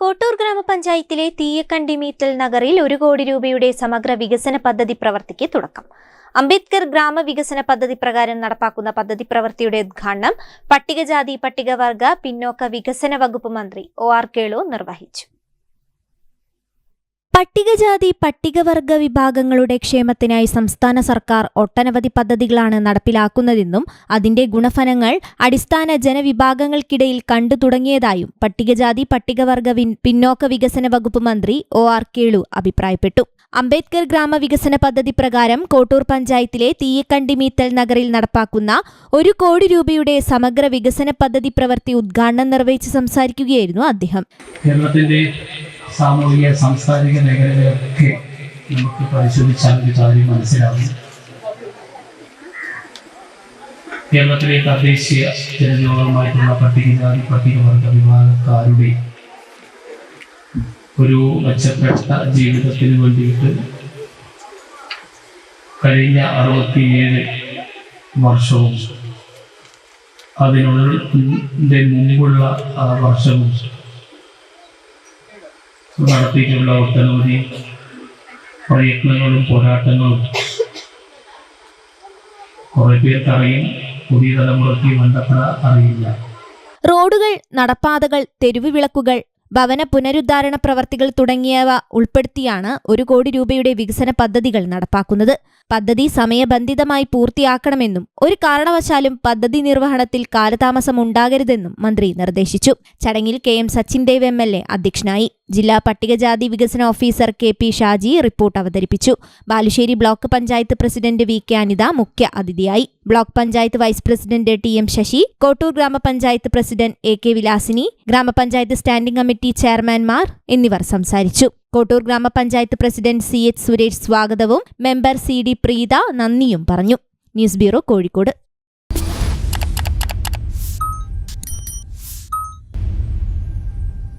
കോട്ടൂർ ഗ്രാമപഞ്ചായത്തിലെ തീയക്കണ്ടി മീറ്റൽ നഗറിൽ ഒരു കോടി രൂപയുടെ സമഗ്ര വികസന പദ്ധതി പ്രവർത്തിക്ക് തുടക്കം. അംബേദ്കർ ഗ്രാമവികസന പദ്ധതി പ്രകാരം നടപ്പാക്കുന്ന പദ്ധതി പ്രവൃത്തിയുടെ ഉദ്ഘാടനം പട്ടികജാതി പട്ടികവർഗ പിന്നോക്ക വികസന വകുപ്പ് മന്ത്രി ഒ ആർ കേളു നിർവഹിച്ചു. പട്ടികജാതി പട്ടികവർഗ വിഭാഗങ്ങളുടെ ക്ഷേമത്തിനായി സംസ്ഥാന സർക്കാർ ഒട്ടനവധി പദ്ധതികളാണ് നടപ്പിലാക്കുന്നതെന്നും അതിന്റെ ഗുണഫലങ്ങൾ അടിസ്ഥാന ജനവിഭാഗങ്ങൾക്കിടയിൽ കണ്ടു തുടങ്ങിയതായും പട്ടികജാതി പട്ടികവർഗ പിന്നോക്ക വികസന വകുപ്പ് മന്ത്രി ഒ ആർ കേളു അഭിപ്രായപ്പെട്ടു. അംബേദ്കർ ഗ്രാമവികസന പദ്ധതി പ്രകാരം കോട്ടൂർ പഞ്ചായത്തിലെ തീയക്കണ്ടി മീത്തൽ നഗറിൽ നടപ്പാക്കുന്ന ഒരു കോടി രൂപയുടെ സമഗ്ര വികസന പദ്ധതി പ്രവൃത്തി ഉദ്ഘാടനം നിർവഹിച്ച് സംസാരിക്കുകയായിരുന്നു അദ്ദേഹം. സാമൂഹിക സാംസ്കാരിക മേഖലകളൊക്കെ നമുക്ക് പരിശോധിച്ചാൽ ഒരു കാര്യം മനസ്സിലാവും. കേരളത്തിലെ തദ്ദേശീയ ജനവിഭാഗമായിട്ടുള്ള പട്ടികജാതി പട്ടികവർഗ വിഭാഗക്കാരുടെ ഒരു മെച്ചപ്പെട്ട ജീവിതത്തിന് വേണ്ടിയിട്ട് കഴിഞ്ഞ അറുപത്തിയേഴ് വർഷവും അതിനുള്ളിൽ മുമ്പുള്ള വർഷവും നടത്തിയിട്ടുള്ള ഒട്ടനവധി പ്രയത്നങ്ങളും പോരാട്ടങ്ങളും കുറെ പേർക്കറിയും പുതിയ തലമുറയ്ക്ക് വേണ്ടപ്പെടാൻ അറിയില്ല. റോഡുകൾ നടപ്പാതകൾ തെരുവുവിളക്കുകൾ ഭവന പുനരുദ്ധാരണ പ്രവർത്തികൾ തുടങ്ങിയവ ഉൾപ്പെടുത്തിയാണ് ഒരു കോടി രൂപയുടെ വികസന പദ്ധതികൾ നടപ്പാക്കുന്നത്. പദ്ധതി സമയബന്ധിതമായി പൂർത്തിയാക്കണമെന്നും ഒരു കാരണവശാലും പദ്ധതി നിർവഹണത്തിൽ കാലതാമസം ഉണ്ടാകരുതെന്നും മന്ത്രി നിർദ്ദേശിച്ചു. ചടങ്ങിൽ K M Sachin Dev M L A അധ്യക്ഷനായി. ജില്ലാ പട്ടികജാതി വികസന officer K P Shaji report അവതരിപ്പിച്ചു. Balussery block panchayat president V K Anitha മുഖ്യ അതിഥിയായി. Block panchayat vice president T M Sasi Kottur grama panchayat president A K Vilasini ഗ്രാമപഞ്ചായത്ത് standing committee ചെയർമാൻമാർ എന്നിവർ സംസാരിച്ചു. കോട്ടൂർ ഗ്രാമപഞ്ചായത്ത് പ്രസിഡന്റ് സി എച്ച് സുരേഷ് സ്വാഗതവും മെമ്പർ സി ഡി പ്രീത നന്ദിയും പറഞ്ഞു. News bureau Kozhikode.